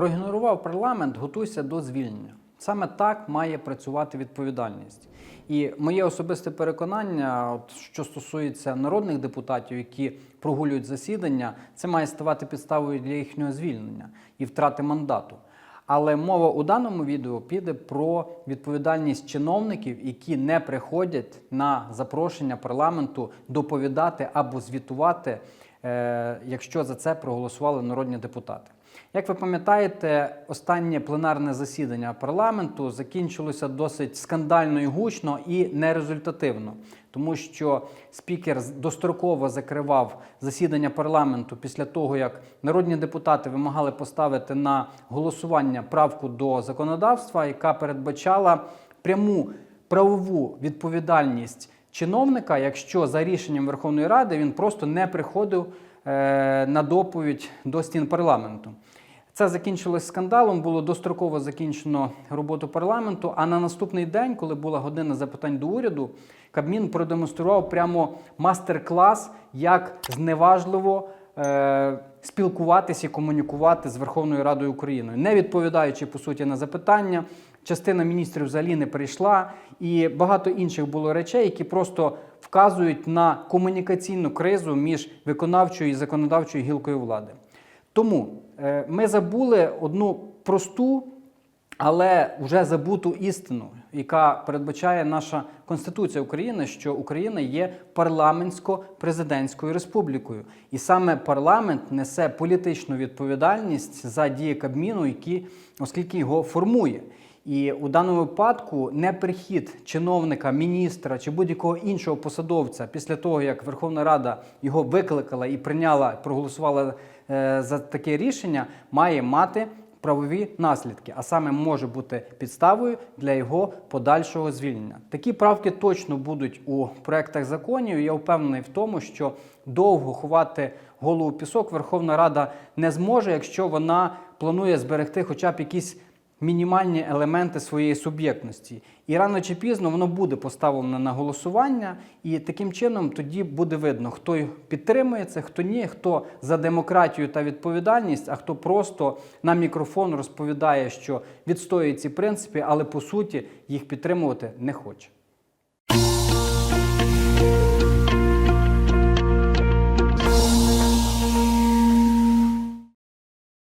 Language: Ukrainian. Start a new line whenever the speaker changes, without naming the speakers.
Проігнорував парламент, готуйся до звільнення. Саме так має працювати відповідальність. І моє особисте переконання, от, що стосується народних депутатів, які прогулюють засідання, це має ставати підставою для їхнього звільнення і втрати мандату. Але мова у даному відео піде про відповідальність чиновників, які не приходять на запрошення парламенту доповідати або звітувати, е, якщо за це проголосували народні депутати. Як ви пам'ятаєте, останнє пленарне засідання парламенту закінчилося досить скандально і гучно і нерезультативно, тому що спікер достроково закривав засідання парламенту після того, як народні депутати вимагали поставити на голосування правку до законодавства, яка передбачала пряму правову відповідальність чиновника, якщо за рішенням Верховної Ради він просто не приходив на доповідь до стін парламенту. Це закінчилось скандалом, було достроково закінчено роботу парламенту. А на наступний день, коли була година запитань до уряду, Кабмін продемонстрував прямо мастер-клас, як зневажливо е, спілкуватися і комунікувати з Верховною Радою України, не відповідаючи по суті на запитання. Частина міністрів взагалі не прийшла, і багато інших було речей, які просто вказують на комунікаційну кризу між виконавчою і законодавчою гілкою влади. Тому е, ми забули одну просту, але вже забуту істину, яка передбачає наша Конституція України, що Україна є парламентсько-президентською республікою, і саме парламент несе політичну відповідальність за дії Кабміну, які, оскільки його формує. І у даному випадку неприхід чиновника, міністра чи будь-якого іншого посадовця після того, як Верховна Рада його викликала і прийняла, проголосувала е, за таке рішення, має мати правові наслідки, а саме може бути підставою для його подальшого звільнення. Такі правки точно будуть у проектах законів. Я впевнений в тому, що довго ховати голову пісок Верховна Рада не зможе, якщо вона планує зберегти хоча б якісь мінімальні елементи своєї суб'єктності. І рано чи пізно воно буде поставлено на голосування, і таким чином тоді буде видно, хто підтримує це, хто ні, хто за демократію та відповідальність, а хто просто на мікрофон розповідає, що відстоює ці принципи, але по суті їх підтримувати не хоче.